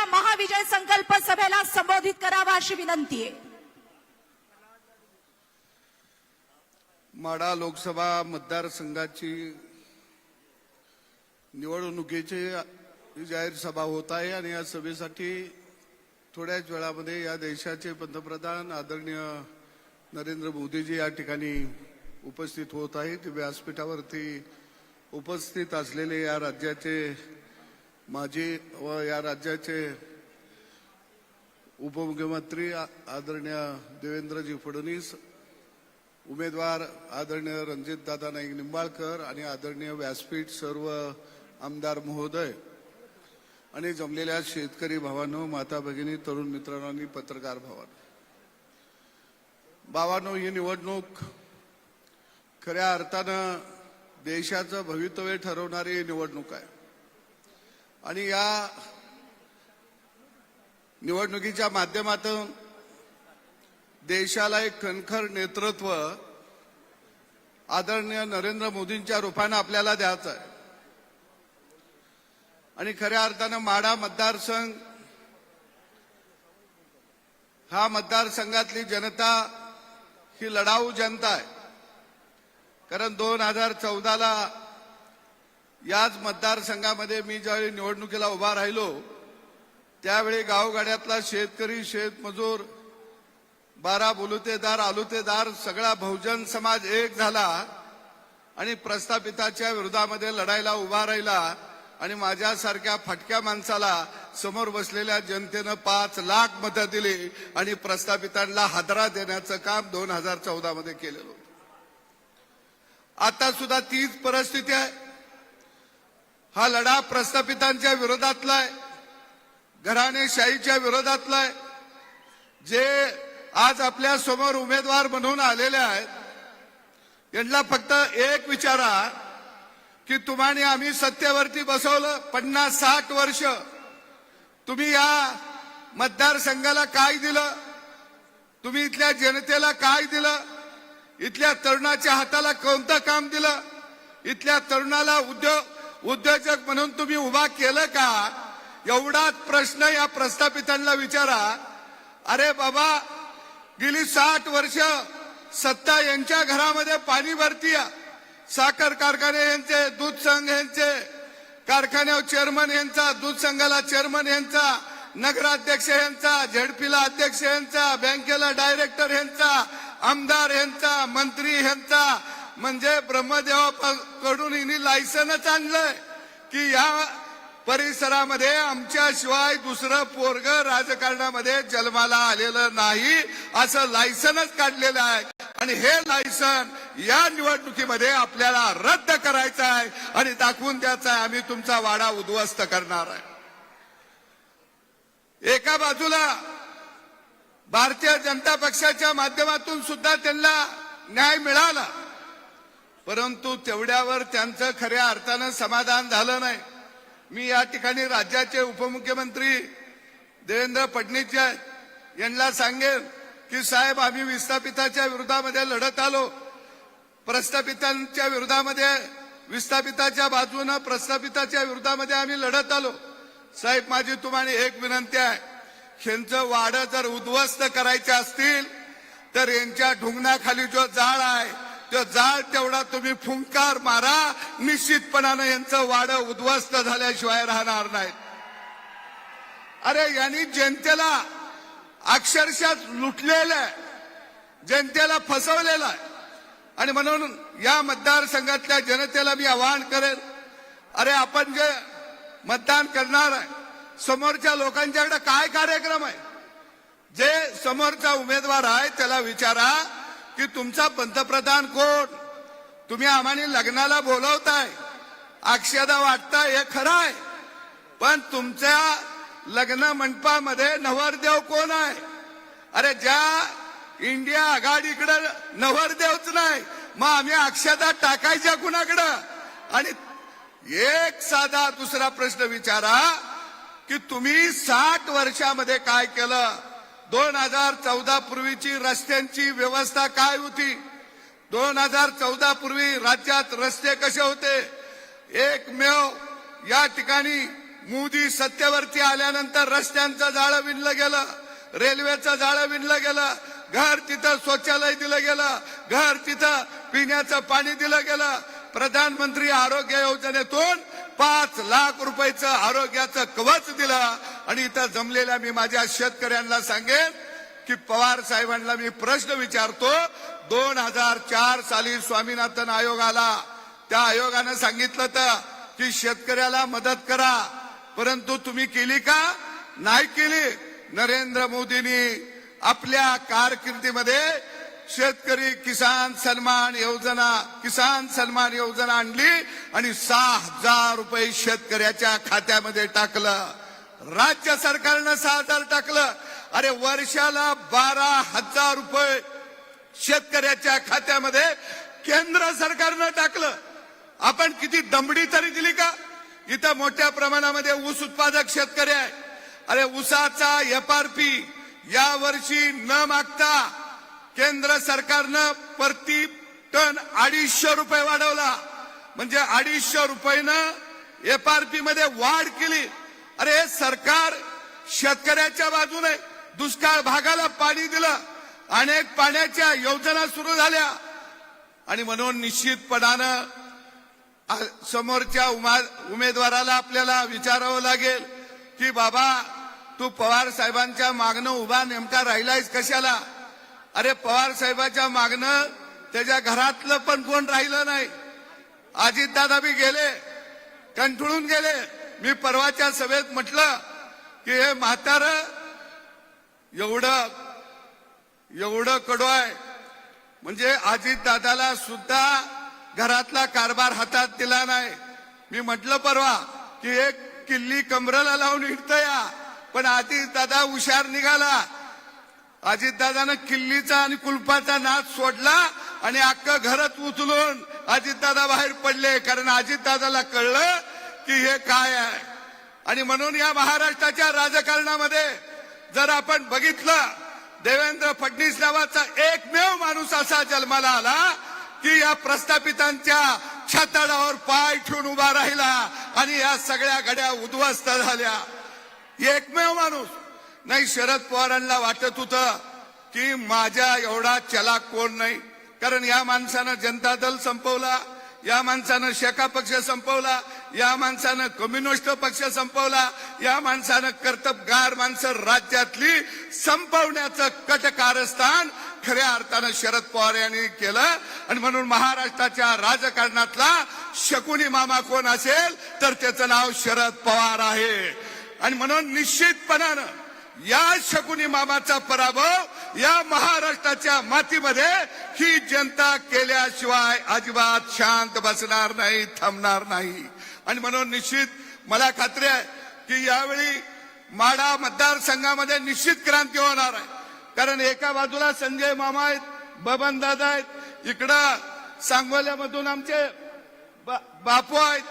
या महाविजय संकल्प सभेला संबोधित करावा अशी विनंती आहे. लोकसभा मतदारसंघाची निवडणुकीची जाहीर सभा होत आहे आणि या सभेसाठी थोड्याच वेळामध्ये या देशाचे पंतप्रधान आदरणीय नरेंद्र मोदीजी या ठिकाणी उपस्थित होत आहेत. व्यासपीठावरती उपस्थित असलेले या राज्याचे माजी व या राज्याचे उपमुख्यमंत्री आदरणीय देवेंद्रजी फडणवीस उमेदवार आदरणीय रणजितदादा नाईक निंबाळकर आणि आदरणीय व्यासपीठ सर्व आमदार महोदय आणि जमलेल्या शेतकरी भावांनो माता भगिनी तरुण मित्रांनो आणि पत्रकार भावांनो. भावांनो ही निवडणूक खऱ्या अर्थानं देशाचं भवितव्य ठरवणारी निवडणूक आहे. आणि या निवडणुकीच्या माध्यमातून देशाला एक खणखर नेतृत्व आदरणीय नरेंद्र मोदींच्या रूपानं आपल्याला द्यायचं आहे. आणि खऱ्या अर्थानं माढा मतदारसंघ हा मतदारसंघातली जनता ही लढाऊ जनता आहे. कारण दोन हजार चौदाला याच मतदारसंघामध्ये मी ज्यावेळी निवडणुकीला उभा राहिलो त्यावेळी गावगाड्यातला शेतकरी शेतमजूर बारा बोलुतेदार आलुतेदार सगळा बहुजन समाज एक झाला आणि प्रस्थापिताच्या विरोधामध्ये लढायला उभा राहिला आणि माझ्यासारख्या फटक्या माणसाला समोर बसलेल्या जनतेनं पाच लाख मतं दिली आणि प्रस्थापितांना हादरा देण्याचं काम दोन हजार चौदा मध्ये केलेलं होतं. आता सुद्धा तीच परिस्थिती आहे. हा लढा प्रस्थापितांच्या विरोधातला आहे घराणेशाहीच्या विरोधातला आहे. जे आज आपल्यासमोर उमेदवार म्हणून आलेले आहेत यांना फक्त एक विचारा की तुम्हाने आम्ही सत्तेवरती बसवलं पन्नास साठ वर्ष. तुम्ही या मतदारसंघाला काय दिलं? तुम्ही इथल्या जनतेला काय दिलं? इथल्या तरुणाच्या हाताला कोणतं काम दिलं? इथल्या तरुणाला उद्योग उद्योजक म्हणून तुम्ही उभा केलं का? एवढाच प्रश्न या प्रस्थापितांना विचारा. अरे बाबा गेली साठ वर्ष सत्ता यांच्या घरामध्ये पाणी भरती साखर कारखाने यांचे दूध संघ यांचे कारखान्यावर चेअरमन यांचा दूध संघाला चेअरमन यांचा नगराध्यक्ष यांचा झेडपीला अध्यक्ष यांचा बँकेला डायरेक्टर यांचा आमदार यांचा मंत्री यांचा म्हणजे ब्रह्मदेवाकडून हिने लायसनच आणलंय की या परिसरामध्ये आमच्याशिवाय दुसरं पोरग राजकारणामध्ये जन्माला आलेलं नाही असं लायसनच काढलेलं आहे. आणि हे लायसन या निवडणुकीमध्ये आपल्याला रद्द करायचं आहे आणि दाखवून द्यायचं आहे आम्ही तुमचा वाडा उद्ध्वस्त करणार आहे. एका बाजूला भारतीय जनता पक्षाच्या माध्यमातून सुद्धा त्यांना न्याय मिळाला. परंतु तेवढ्यावर त्यांचं खऱ्या अर्थानं समाधान झालं नाही. मी या ठिकाणी राज्याचे उपमुख्यमंत्री देवेंद्र फडणवीस यांना सांगेन की साहेब आम्ही विस्थापिताच्या विरोधामध्ये लढत आलो. प्रस्थापितांच्या विरोधामध्ये विस्थापिताच्या बाजूनं प्रस्थापिताच्या विरोधामध्ये आम्ही लढत आलो. साहेब माझी तुम्हाला एक विनंती आहे. ह्यांचं वाडं जर उद्ध्वस्त करायचे असतील तर यांच्या ढुंगणाखाली जो जाळ आहे तो जाळ तेवढा तुम्ही फुंकार मारा निश्चितपणानं यांचं वाडं उद्ध्वस्त झाल्याशिवाय राहणार नाहीत. अरे यांनी जनतेला अक्षरशः लुटलेलं आहे जनतेला फसवलेलं आहे आणि म्हणून या मतदारसंघातल्या जनतेला मी आवाहन करेन अरे आपण जे मतदान करणार आहे समोरच्या लोकांच्याकडे काय कार्यक्रम आहे? जे समोरचा उमेदवार आहे त्याला विचारा की तुमचा पंतप्रधान कोण? तुम्ही आम्हाला लग्नाला बोलवताय. अक्षदा वाटताय हे खरं आहे पण तुमच्या लग्न मंडपामध्ये नवरदेव कोण आहे? अरे ज्या इंडिया आघाडीकडे नवरदेवच नाही मग आम्ही अक्षदा टाकायच्या कुणाकडं? आणि एक साधा दुसरा प्रश्न विचारा की तुम्ही साठ वर्षामध्ये काय केलं? दोन हजार चौदा पूर्वीची रस्त्यांची व्यवस्था काय होती? दोन हजार चौदा पूर्वी राज्यात रस्ते कसे होते? एकमेव या ठिकाणी मोदी सत्तेवरती आल्यानंतर रस्त्यांचं जाळं विणलं गेलं रेल्वेचं जाळं विणलं गेलं घर तिथं शौचालय दिलं गेलं घर तिथं पिण्याचं पाणी दिलं गेलं. प्रधानमंत्री आरोग्य योजनेतून पाच लाख रुपयाचं आरोग्याचं कवच दिलं. आणि इथं जमलेल्या मी माझ्या शेतकऱ्यांना सांगेन की पवार साहेबांना मी प्रश्न विचारतो दोन हजार चार साली स्वामीनाथन आयोग आला. त्या आयोगानं सांगितलं तर की शेतकऱ्याला मदत करा. परंतु तुम्ही केली का? नाही केली. नरेंद्र मोदींनी आपल्या कारकिर्दीमध्ये शेतकरी किसान सन्मान योजना किसान सन्मान योजना आणली आणि सहा हजार रुपये शेतकऱ्याच्या खात्यामध्ये टाकलं. राज्य सरकारनं सहा हजार टाकलं. अरे वर्षाला बारा हजार रुपये शेतकऱ्याच्या खात्यामध्ये केंद्र सरकारनं टाकलं. आपण किती दमडी तरी दिली का? इथं मोठ्या प्रमाणामध्ये ऊस उत्पादक शेतकरी आहे. अरे ऊसाचा एफ आर पी या वर्षी न मागता केंद्र सरकारनं प्रति टन अडीचशे रुपये वाढवला. म्हणजे अडीचशे रुपयेनं एफ आर पी मध्ये वाढ केली. अरे सरकार शेतकऱ्याच्या बाजूने दुष्काळ भागाला पाणी दिलं. अनेक पाण्याच्या योजना सुरू झाल्या. आणि म्हणून निश्चितपणानं समोरच्या उमा- उमेदवाराला आपल्याला विचारावं लागेल की बाबा तू पवार साहेबांच्या मागणं उभा नेमका राहिलायस कशाला? अरे पवार साहेबांच्या मागणं त्याच्या घरातलं पण कोण राहिलं नाही? अजितदादा बी गेले कंठळून गेले. मी परवाच्या सभेत म्हटलं की हे म्हातार एवढं एवढं कडू आहे म्हणजे अजितदादाला सुद्धा घरातला कारभार हातात दिला नाही. मी म्हटलं परवा की एक किल्ली कमरेला लावून हिंडत या. पण अजितदादा हुशार निघाला. अजितदादानं किल्लीचा आणि कुलपाचा नाच सोडला आणि अख्खं घरच उचलून अजितदादा बाहेर पडले. कारण अजितदादाला कळलं की हे काय आहे? आणि म्हणून या महाराष्ट्राच्या राजकारणामध्ये जर आपण बघितलं देवेंद्र फडणवीस नावाचा एकमेव माणूस असा जन्माला आला की या प्रस्थापितांच्या छाताडावर पाय ठेवून उभा राहिला आणि या सगळ्या घड्या उद्ध्वस्त झाल्या. एकमेव माणूस. नाही शरद पवारांना वाटत होतं की माझ्या एवढा चला कोण नाही? कारण या माणसानं जनता दल संपवला या माणसानं शेका पक्ष संपवला या माणसानं कम्युनिस्ट पक्ष संपवला या माणसानं कर्तबगार माणसं राज्यातली संपवण्याचं कटकारस्थान खऱ्या अर्थानं शरद पवार यांनी केलं. आणि म्हणून महाराष्ट्राच्या राजकारणातला शकुनी मामा कोण असेल तर त्याचं नाव शरद पवार आहे. आणि म्हणून निश्चितपणानं या शकुनी मामाचा पराभव या महाराष्ट्राच्या मातीमध्ये ही जनता केल्याशिवाय अजिबात शांत बसणार नाही थांबणार नाही. आणि म्हणून निश्चित मला खात्री आहे की यावेळी माडा मतदारसंघामध्ये निश्चित क्रांती होणार आहे. कारण एका बाजूला संजय मामा आहेत बबन दादा आहेत इकडं सांगोल्यामधून आमचे बा- बापू आहेत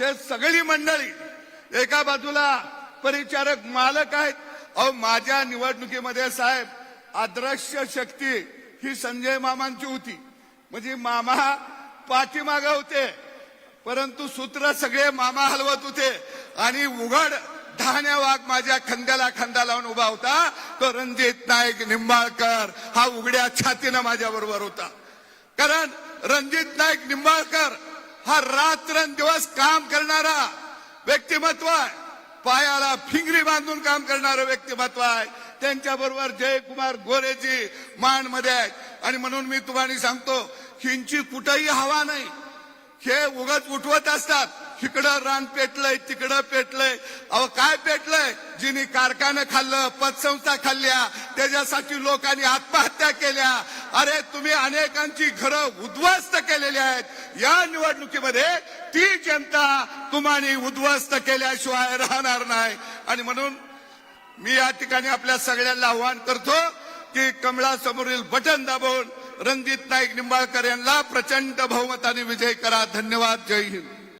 हे सगळी मंडळी. एका बाजूला परिचारक मालक आहेत अहो माझ्या निवडणुकीमध्ये साहेब अदृश्य शक्ती ही संजय मामांची होती. म्हणजे मामा पाठीमाग होते परंतु सूत्र सगळे मामा हलवत होते आणि उघड धाण्या वाघ माझ्या खांद्याला खांदा लावून उभा होता. तो रणजित नाईक निंबाळकर हा उघड्या छातीनं माझ्या बरोबर होता. कारण रणजित नाईक निंबाळकर हा रात्रंदिवस काम करणारा व्यक्तिमत्व आहे. पायाला फिंगरी बांधून काम करणारं व्यक्तिमत्व आहे. त्यांच्याबरोबर जयकुमार गोरेजी मानमध्ये आहेत. आणि म्हणून मी तुम्हाला सांगतो हिंची कुठंही हवा नाही. हे उगत उठवत असतात. इकडं रान पेटलंय तिकडं पेटलंय. अहो काय पेटलंय? जिने कारखानं खाल्लं पतसंस्था खाल्ल्या त्याच्यासाठी लोकांनी आत्महत्या केल्या. अरे तुम्ही अनेकांची घरं उद्ध्वस्त केलेली आहेत. या निवडणुकीमध्ये ती जनता तुम्हाला उद्ध्वस्त केल्याशिवाय राहणार नाही. आणि म्हणून मी या ठिकाणी आपल्या सगळ्यांना आव्हान करतो की कमळासमोरील बटन दाबून रणजित नाईक निंबाळकर यांना प्रचंड बहुमताने विजय करा. धन्यवाद. जय हिंद.